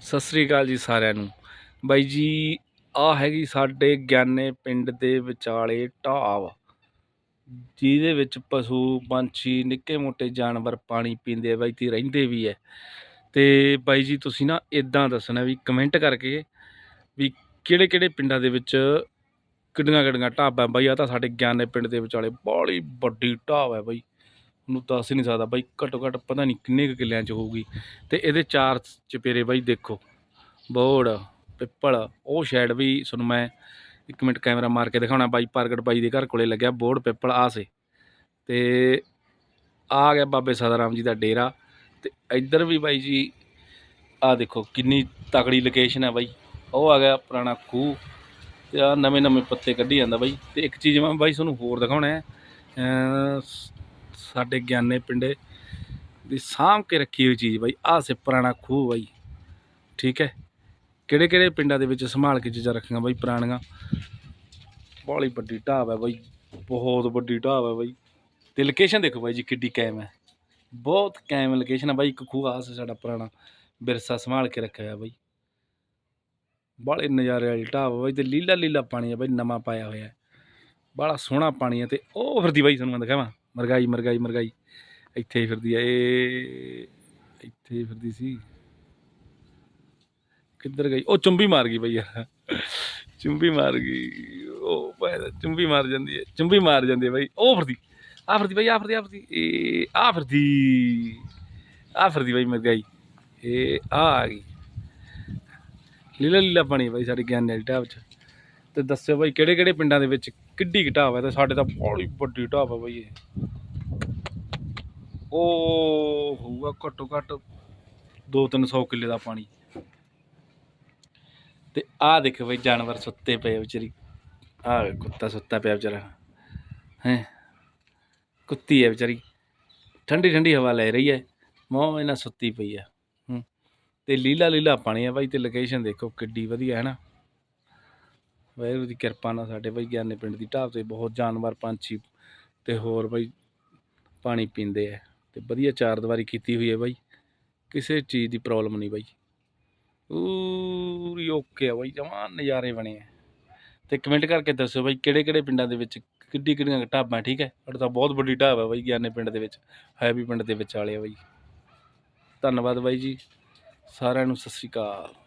ਸਤਿ ਸ੍ਰੀ ਅਕਾਲ ਜੀ ਸਾਰਿਆਂ ਨੂੰ। ਬਾਈ ਜੀ ਆ ਹੈਗੀ ਸਾਡੇ ਗਿਆਨੇ ਪਿੰਡ ਦੇ ਵਿਚਾਲੇ ਢਾਬ। ਜਿਹਦੇ ਵਿੱਚ ਪਸ਼ੂ, ਪੰਛੀ, ਨਿੱਕੇ ਮੋਟੇ ਜਾਨਵਰ ਪਾਣੀ ਪੀਂਦੇ ਆ, ਬਾਈ ਤੇ ਰਹਿੰਦੇ ਵੀ ਐ ਤੇ ਬਾਈ ਜੀ ਤੁਸੀਂ ਨਾ ਇਦਾਂ ਦੱਸਣਾ ਵੀ ਕਮੈਂਟ ਕਰਕੇ ਵੀ ਕਿਹੜੇ ਕਿਹੜੇ ਪਿੰਡਾਂ ਦੇ ਵਿੱਚ ਕਿੱਡੀਆਂ ਕਿੱਡੀਆਂ ਢਾਬਾਂ ਬਾਈ ਆ ਤਾਂ ਸਾਡੇ ਗਿਆਨੇ ਪਿੰਡ ਦੇ ਵਿਚਾਲੇ ਬਾਹਲੀ ਵੱਡੀ ਢਾਬ ਹੈ ਬਾਈ। ਉਹਨੂੰ ਦੱਸ ਹੀ ਨਹੀਂ ਸਕਦਾ ਬਾਈ, ਘੱਟੋ ਘੱਟ ਪਤਾ ਨਹੀਂ ਕਿੰਨੇ ਕੁ ਕਿੱਲਿਆਂ 'ਚ ਹੋਊਗੀ। ਤੇ ਇਹਦੇ ਚਾਰ ਚਪੇਰੇ ਬਾਈ ਦੇਖੋ ਬੋੜ ਪਿੱਪਲ, ਉਹ ਸ਼ੈਡ ਵੀ ਤੁਹਾਨੂੰ ਮੈਂ ਇੱਕ ਮਿੰਟ ਕੈਮਰਾ ਮਾਰ ਕੇ ਦਿਖਾਉਣਾ ਬਾਈ, ਪ੍ਰਗਟ ਬਾਈ ਦੇ ਘਰ ਕੋਲੇ ਲੱਗਿਆ ਬੋੜ ਪਿੱਪਲ ਆਸੇ ਤੇ ਆ ਗਿਆ ਬਾਬੇ ਸਦਾਰਾਮ ਜੀ ਦਾ ਡੇਰਾ। ਤੇ ਇੱਧਰ ਵੀ ਬਾਈ ਜੀ ਆ ਦੇਖੋ ਕਿੰਨੀ ਤਕੜੀ ਲੋਕੇਸ਼ਨ ਹੈ ਬਾਈ। ਉਹ ਆ ਗਿਆ ਪੁਰਾਣਾ ਖੂਹ ਤੇ ਆ ਨਵੇਂ ਨਵੇਂ ਪੱਤੇ ਕੱਢੀ ਜਾਂਦਾ ਬਾਈ। ਤੇ ਇੱਕ ਚੀਜ਼ ਮੈਂ ਬਾਈ ਤੁਹਾਨੂੰ ਹੋਰ ਦਿਖਾਉਣਾ ਹੈ ਸਾਡੇ ਗਿਆਨੇ ਪਿੰਡੇ ਦੀ ਸਾਂਭ ਕੇ ਰੱਖੀ ਹੋਈ ਚੀਜ਼ ਬਾਈ, ਆਹ ਸੇ ਪੁਰਾਣਾ ਖੂਹ ਬਾਈ। ਠੀਕ ਹੈ? ਕਿਹੜੇ ਕਿਹੜੇ ਪਿੰਡਾਂ ਦੇ ਵਿੱਚ ਸੰਭਾਲ ਕੇ ਚੀਜ਼ਾਂ ਰੱਖੀਆਂ ਬਾਈ ਪੁਰਾਣੀਆਂ? ਬਾਹਲੀ ਵੱਡੀ ਢਾਬ ਹੈ ਬਾਈ, ਬਹੁਤ ਵੱਡੀ ਢਾਬ ਹੈ ਬਾਈ। ਤੇ ਲੋਕੇਸ਼ਨ ਦੇਖੋ ਬਾਈ ਜੀ ਕਿੱਡੀ ਕਾਇਮ ਹੈ। ਬਹੁਤ ਕਾਇਮ ਲੋਕੇਸ਼ਨ ਹੈ ਬਾਈ, ਇੱਕ ਖੂਹ ਆਸ ਸਾਡਾ ਪੁਰਾਣਾ, ਵਿਰਸਾ ਸੰਭਾਲ ਕੇ ਰੱਖਿਆ ਹੋਇਆ ਬਾਈ। ਬਾਹਲੇ ਨਜ਼ਾਰੇ ਵਾਲੀ ਢਾਬ ਹੈ ਬਾਈ ਤੇ ਲੀਲਾ ਲੀਲਾ ਪਾਣੀ ਹੈ ਬਾਈ, ਨਵਾਂ ਪਾਇਆ ਹੋਇਆ ਹੈ। ਬਾਹਲਾ ਸੋਹਣਾ ਪਾਣੀ ਹੈ ਤੇ ਉਹ ਫਿਰਦੀ ਬਾਈ ਤੁਹਾਨੂੰ ਮੈਂ ਦਿਖਾਵਾਂ। ਮਰਗਾਈ ਮਰਗਾਈ ਮਰਗਾਈ। ਇੱਥੇ ਹੀ ਫਿਰਦੀ ਆ, ਇਹ ਇੱਥੇ ਹੀ ਫਿਰਦੀ ਸੀ। ਕਿੱਧਰ ਗਈ? ਉਹ ਚੁੰਬੀ ਮਾਰ ਗਈ ਬਈ ਯਾਰ। ਚੁੰਬੀ ਮਾਰ ਗਈ। ਉਹ ਭਾਈ ਚੁੰਬੀ ਮਾਰ ਜਾਂਦੀ ਹੈ। ਚੁੰਬੀ ਮਾਰ ਜਾਂਦੀ ਹੈ ਬਾਈ। ਉਹ ਫਿਰਦੀ। ਆ ਫਿਰਦੀ ਬਾਈ ਆ ਫਿਰਦੀ ਆ ਫਿਰਦੀ। ਇਹ ਆ ਫਿਰਦੀ। ਆ ਫਿਰਦੀ ਬਾਈ ਮਰਗਾਈ। ਇਹ ਆ ਆ ਗਈ। ਲੀਲਾ ਲੀਲਾ ਪਾਣੀ ਬਾਈ ਸਾਡੀ ਗਿਆਨ ਵਾਲੀ ਢਾਬ ਚ। ਤੇ ਦੱਸਿਓ ਬਾਈ, ਕਿਹੜੇ ਕਿਹੜੇ ਪਿੰਡਾਂ ਦੇ ਵਿੱਚ ਕਿੱਡੀ ਕੁ ਢਾਬ ਹੈ? ਤੇ ਸਾਡੇ ਤਾਂ ਬੜੀ ਵੱਡੀ ਢਾਬ ਹੈ ਬਾਈ ਇਹ। ਉਹ ਹੋਊਗਾ ਘੱਟੋ ਘੱਟ 2-300 ਕਿੱਲੇ ਦਾ ਪਾਣੀ। ਤੇ ਆਹ ਦੇਖੋ ਬਈ, ਜਾਨਵਰ ਸੁੱਤੇ ਪਏ ਵਿਚਾਰੀ। ਆਹ ਕੁੱਤਾ ਸੁੱਤਾ ਪਿਆ ਵਿਚਾਰਾ। ਹੈ? ਕੁੱਤੀ ਹੈ ਵਿਚਾਰੀ। ਠੰਡੀ ਠੰਡੀ ਹਵਾ ਲੈ ਰਹੀ ਹੈ। ਮੋਹ ਇਹਨਾਂ ਸੁੱਤੀ ਪਈ ਹੈ। ਹੂੰ। ਤੇ ਲੀਲਾ ਲੀਲਾ ਪਾਣੀ ਆ ਬਾਈ, ਤੇ ਲੋਕੇਸ਼ਨ ਦੇਖੋ ਕਿੱਡੀ ਵਧੀਆ, ਹੈ ਨਾ? ਵਾਹਿਗੁਰੂ ਦੀ ਕਿਰਪਾ ਨਾਲ ਸਾਡੇ ਬਾਈ ਗਿਆਨੇ ਪਿੰਡ ਦੀ ਢਾਬ ਤੇ ਬਹੁਤ ਜਾਨਵਰ, ਪੰਛੀ ਤੇ ਹੋਰ ਬਾਈ ਪਾਣੀ ਪੀਂਦੇ ਆ ਤੇ ਵਧੀਆ ਚਾਰ ਦੀਵਾਰੀ ਕੀਤੀ ਹੋਈ ਹੈ ਬਾਈ। ਕਿਸੇ ਚੀਜ਼ ਦੀ ਪ੍ਰੋਬਲਮ ਨਹੀਂ ਬਾਈ। ਪੂਰੀ ਓਕੇ ਆ ਬਾਈ ਜਮਾਂ ਨਜ਼ਾਰੇ ਬਣੇ ਆ। ਤੇ ਕਮੈਂਟ ਕਰਕੇ ਦੱਸਿਓ ਬਾਈ ਕਿਹੜੇ ਕਿਹੜੇ ਪਿੰਡਾਂ ਦੇ ਵਿੱਚ ਕਿੱਡੀ ਕਿੱਡੀਆਂ ਢਾਬਾਂ, ਠੀਕ ਹੈ ਸਾਡਾ ਤਾਂ ਬਹੁਤ ਵੱਡੀ ਢਾਬ ਹੈ ਬਾਈ ਗਿਆਨੇ ਪਿੰਡ ਦੇ ਵਿੱਚ ਹੈ ਵੀ ਪਿੰਡ ਦੇ ਵਿੱਚ ਵਾਲੇ ਆ ਬਾਈ। ਧੰਨਵਾਦ ਬਾਈ ਜੀ। ਸਾਰਿਆਂ ਨੂੰ ਸਤਿ ਸ਼੍ਰੀ ਅਕਾਲ।